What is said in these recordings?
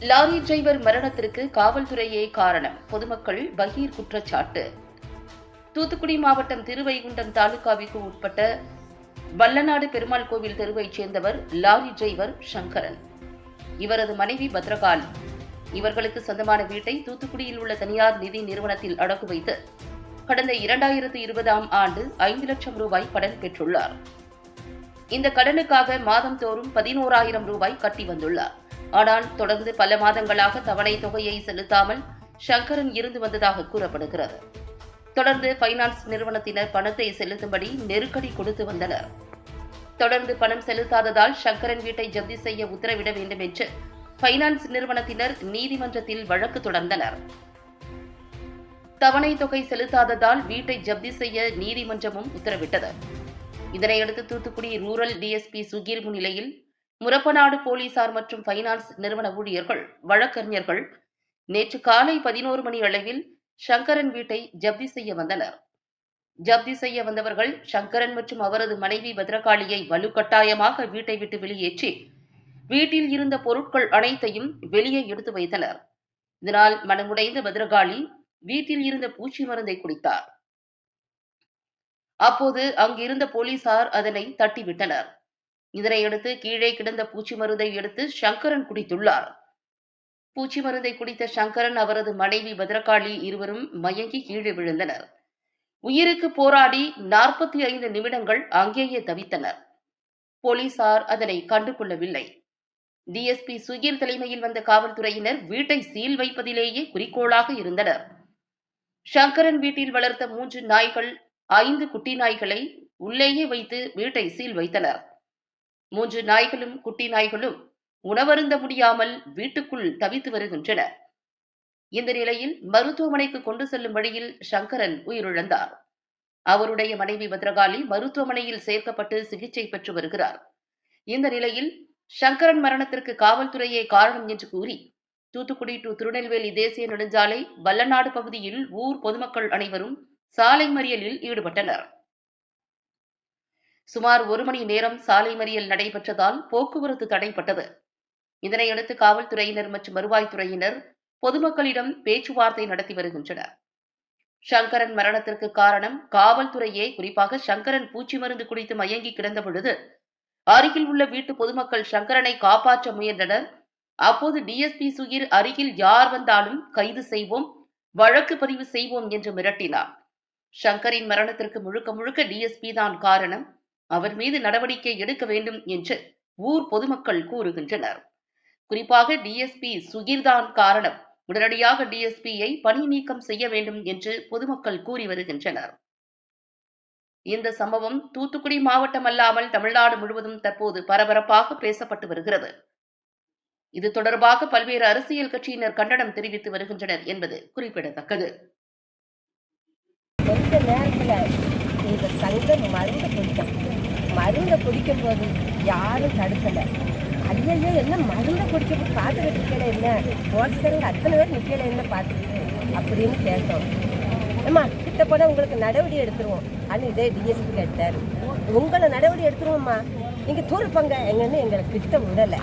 Lorry driver மரணத்திற்கு காவல்துறையே காரணம். பொதுமக்கள் பகீர் குற்றச்சாட்டு. தூத்துக்குடி மாவட்டம் திருவைகுண்டம் தாலுகாவிற்கு உட்பட்ட வல்லநாடு பெருமாள் கோவில் தெருவைச் சேர்ந்தவர் லாரி டிரைவர் சங்கரன். இவரது மனைவி பத்ரகால் இவர்களுக்கு சொந்தமான வீட்டை தூத்துக்குடியில் உள்ள தனியார் நிதி நிறுவனத்தில் அடகு வைத்து கடந்த இரண்டாயிரத்து இருபதாம் ஆண்டு ஐந்து லட்சம் ரூபாய் கடன் பெற்றுள்ளார். இந்த கடனுக்காக மாதந்தோறும் பதினோராயிரம் ரூபாய் கட்டி வந்துள்ளார். ஆனால் தொடர்ந்து பல மாதங்களாக தவணை தொகையை செலுத்தாமல் சங்கரன் இருந்து வந்ததாக கூறப்படுகிறது. தொடர்ந்து பைனான்ஸ் நிறுவனத்தினர் பணத்தை செலுத்தும்படி நெருக்கடி கொடுத்து வந்தனர். தொடர்ந்து பணம் செலுத்தாததால் சங்கரன் வீட்டை ஜப்தி செய்ய உத்தரவிட வேண்டும் என்று பைனான்ஸ் நிறுவனத்தினர் நீதிமன்றத்தில் வழக்கு தொடர்ந்தனர். தவணை தொகை செலுத்தாததால் வீட்டை ஜப்தி செய்ய நீதிமன்றமும் உத்தரவிட்டது. இதனையடுத்து தூத்துக்குடி ரூரல் டிஎஸ்பி சுகீர் முன்னிலையில் முரப்பநாடு போலீசார் மற்றும் பைனான்ஸ் நிறுவன ஊழியர்கள் வழக்கறிஞர்கள் நேற்று காலை பதினோரு மணி அளவில் சங்கரன் வீட்டை ஜப்தி செய்ய வந்தனர். ஜப்தி செய்ய வந்தவர்கள் சங்கரன் மற்றும் அவரது மனைவி பத்ரகாளியை வலுக்கட்டாயமாக வீட்டை விட்டு வெளியேற்றி வீட்டில் இருந்த பொருட்கள் அனைத்தையும் வெளியே எடுத்து வைத்தனர். இதனால் மனமுடைந்த பத்ரகாளி வீட்டில் இருந்த பூச்சி மருந்தை குடித்தார். அப்போது அங்கிருந்த போலீசார் அதனை தட்டிவிட்டனர். இதனையடுத்து கீழே கிடந்த பூச்சி மருந்தை எடுத்து சங்கரன் குடித்துள்ளார். பூச்சி மருந்தை குடித்த சங்கரன் அவரது மனைவி பத்ரகாளி இருவரும் மயங்கி கீழே விழுந்தனர். உயிருக்கு போராடி நாற்பத்தி ஐந்து நிமிடங்கள் அங்கேயே தவித்தனர். போலீசார் அதனை கண்டுகொள்ளவில்லை. டிஎஸ்பி சுகீர் தலைமையில் வந்த காவல்துறையினர் வீட்டை சீல் வைப்பதிலேயே குறிக்கோளாக இருந்தனர். சங்கரன் வீட்டில் வளர்த்த மூன்று நாய்கள் ஐந்து குட்டி நாய்களை உள்ளேயே வைத்து வீட்டை சீல் வைத்தனர். மூன்று நாய்களும் குட்டி நாய்களும் உணவருந்த முடியாமல் வீட்டுக்குள் தவித்து வருகின்றன. இந்த நிலையில் மருத்துவமனைக்கு கொண்டு செல்லும் வழியில் சங்கரன் உயிரிழந்தார். அவருடைய மனைவி பத்ரகாளி மருத்துவமனையில் சேர்க்கப்பட்டு சிகிச்சை பெற்று வருகிறார். இந்த நிலையில் சங்கரன் மரணத்திற்கு காவல்துறையே காரணம் என்று கூறி தூத்துக்குடி டு திருநெல்வேலி தேசிய நெடுஞ்சாலை வல்லநாடு பகுதியில் ஊர் பொதுமக்கள் அனைவரும் சாலை மறியலில் ஈடுபட்டனர். சுமார் ஒரு மணி நேரம் சாலை மறியல் நடைபெற்றதால் போக்குவரத்து தடைப்பட்டது. இதனையடுத்து காவல்துறையினர் மற்றும் வருவாய்த்துறையினர் பொதுமக்களிடம் பேச்சுவார்த்தை நடத்தி வருகின்றனர். சங்கரன் மரணத்திற்கு காரணம் காவல்துறையே. குறிப்பாக சங்கரன் பூச்சி மருந்து குடித்து மயங்கி கிடந்த பொழுது அருகில் உள்ள வீட்டு பொதுமக்கள் சங்கரனை காப்பாற்ற முயன்றனர். அப்போது டிஎஸ்பி சுகிர் அருகில் யார் வந்தாலும் கைது செய்வோம் வழக்கு பதிவு செய்வோம் என்று மிரட்டினார். சங்கரின் மரணத்திற்கு முழுக்க முழுக்க டிஎஸ்பி தான் காரணம். அவர் மீது நடவடிக்கை எடுக்க வேண்டும் என்று ஊர் பொதுமக்கள் கூறுகின்றனர். குறிப்பாக டிஎஸ்பி சுகீர்தான் காரணம். உடனடியாக டிஎஸ்பியை பணி நீக்கம் செய்ய வேண்டும் என்று பொதுமக்கள் கூறி வருகின்றனர். இந்த சம்பவம் தூத்துக்குடி மாவட்டம் அல்லாமல் தமிழ்நாடு முழுவதும் தற்போது பரபரப்பாக பேசப்பட்டு வருகிறது. இது தொடர்பாக பல்வேறு அரசியல் கட்சியினர் கண்டனம் தெரிவித்து வருகின்றனர் என்பது குறிப்பிடத்தக்கது. கொஞ்ச நேரத்தில் இந்த சங்கம் மறந்து குடிக்கும் மருந்தை குடிக்கும் போது யாரும் தடுக்கலை. ஐயையோ என்ன மருந்தை குடிக்க போய் பார்த்துக்கிட்டு இருக்கல என்ன? போலீஸ்காரங்க அத்தனை பேர் நிற்கல என்ன பார்த்துக்கிட்டு அப்படின்னு கேட்டோம். ஏம்மா கிட்ட போனால் உங்களுக்கு நடவடிக்கை எடுத்துருவோம். ஆனால் இதே டிஎஸ்பி கேட்டார். உங்களை நடவடிக்கை எடுத்துருவோம்மா. நீங்கள் தூரப்பங்க. எங்கன்னு எங்களை கிட்ட விடலை.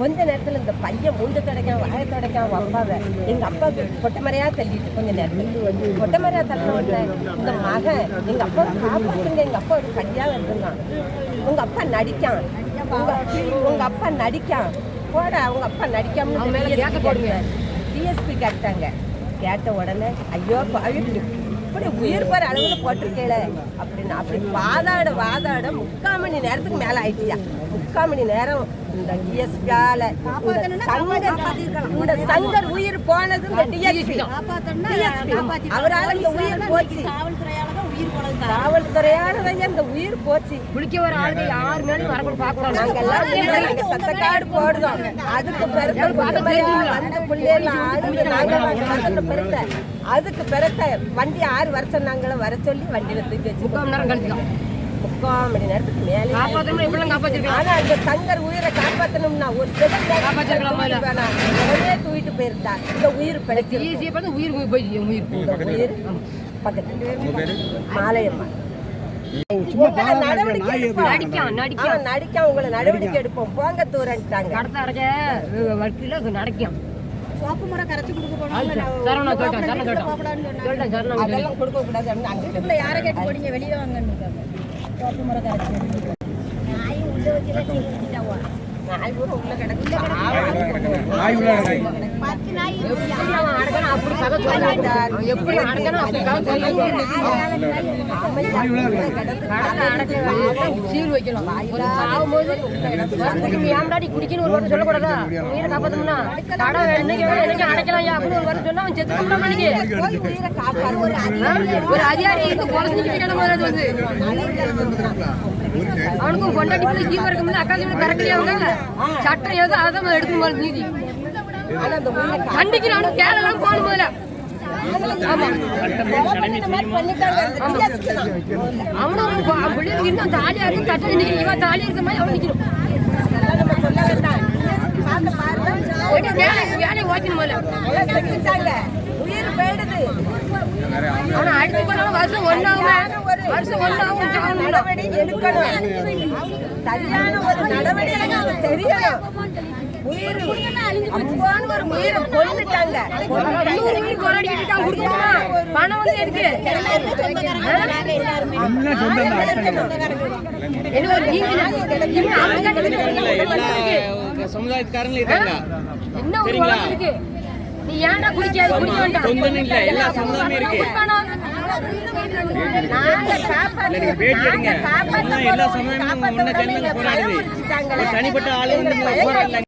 கொஞ்ச நேரத்தில் இந்த பையன் மூஞ்ச தொடக்கான் வாயை தொடக்கான் அப்பாவை எங்கள் அப்பாவுக்கு கொட்டமரையாக தள்ளிட்டு கொஞ்ச நேரத்தில். கொட்டமரையாக தள்ளின உடனே இந்த மகன் எங்கள் அப்பாவை காப்பாற்றுங்க எங்கள் அப்பா ஒரு கல்யாணம் இருந்தான். உங்கள் அப்பா நடிக்கான். உங்க உங்க அப்பா நடிக்கான். போட அவங்க அப்பா நடிக்காம டிஎஸ்பி கேட்டாங்க. கேட்ட உடனே ஐயோ அழுது இப்படி உயிர் பெற அளவில் போட்டிருக்கேல அப்படின்னு அப்படி வாதாட வாதாட முக்கால் மணி நேரத்துக்கு மேலே ஆயிடுச்சியா. முக்கால் மணி நேரம் இந்த டிஎஸ்பியால இந்த சங்கர் உயிர் போனது இந்த டிஎஸ்பி அவரால் இந்த உயிர் போச்சு. காவல்துறையால இந்த உயிர் போச்சு. குளிக்க வர ஆளுங்க யார் மேலும் வரக்கூட பார்க்கலாம். நாங்க எல்லாம் நாங்க சத்தக்காடு போடுறோம். அதுக்கு பிறகு பரம்பரையா வந்த பிள்ளைகள் ஆளுங்க நாங்க பிறந்த அதுக்கு பிறத்த வண்டி ஆறு வருஷம் நாங்கள வர சொல்லி வண்டியில தூக்கி வச்சு முக்கால் மணி நேரம் கழிச்சுக்கலாம் முக்கால் மணி நேரத்துக்கு மேலே ஆனா அந்த சங்கர் உயிரை ஒரு செகண்ட் தூக்கிட்டு போயிருந்தா இந்த உயிர் பிழைச்சி ஈஸியாக பார்த்து உயிர் போய் உயிர் உயிர் பக்கத்துல மாலையம்மா. உங்களை நடவடிக்கை எடுப்போம். போங்க தூரன்ட்டாங்க. நடக்கும். சரணா சொல்லிட்டேன் சரணா சொல்லிட்டேன் சொல்லிட்டேன் சரணா அதெல்லாம் கொடுக்க கூடாது யாரை கேட்டு போறீங்க வெளியே வாங்கன்னு சோப்பு முறை கரைச்சி. நாய் உள்ள வச்சு நாய் ஊர் உள்ள கிடக்கு. நாய் அடக்கணும் அப்படி கதை எப்படி அடக்கணும் அப்படி கதை வைக்கணும். ஒரு குடிக்கணும் வாரம் சொல்லக்கூடாதா உயிரை காப்பாத்தணும்னா. கடை என்னைக்கு வேணும் என்னைக்கு அடைக்கலாம் ஐயா அப்படின்னு ஒரு வாரம் சொன்னா அவன் செத்து போடாம அன்னைக்கு போய் உயிரை காப்பாத்து. ஒரு ஒரு அதிகாரி வந்து. அவனுக்கும் பொண்டாட்டி பிள்ளை ஜீவம் இருக்கும்போது அக்கா ஜீவனை பிறக்கலையா சட்டம் ஏதோ அதை எடுக்கும் போது நீதி ஆனா அவனுக்கு கேரளம் போகணும் முதல்ல. அவனும் இன்னும் தாலியா இருக்கு கட்ட இவன் தாலியா இருக்க மாதிரி அவன் வேலை வேலையை ஓக்கணும் முதல்ல. உயிர் போயிடுது அவனை அடிச்சு போனாலும் வருஷம் வருஷம் ஒன்னாகும் சாகணும் நடவடிக்கை எடுக்கணும். சரியான ஒரு நடவடிக்கை அவங்களுக்கு தெரியணும். உயிர் அம்பான்னு ஒரு உயிரை கொண்டுட்டாங்க இன்னொரு உயிர் போராடிக்கிட்டு இருக்கான் கொடுக்கணுமா பணம் வந்து என்ன ஒரு இருக்கு. சமுதாயத்துக்காரங்களும் இருக்காங்க. என்ன ஒரு உலகம் இருக்கு? நீ ஏன்டா குடிக்காது? குடிக்க வேண்டாம். எல்லா சமுதாயமும் இருக்கு. எல்லா ஒண்ணா சேர்ந்து போறோம். போராடுது தனிப்பட்ட ஆளு வந்து போராடல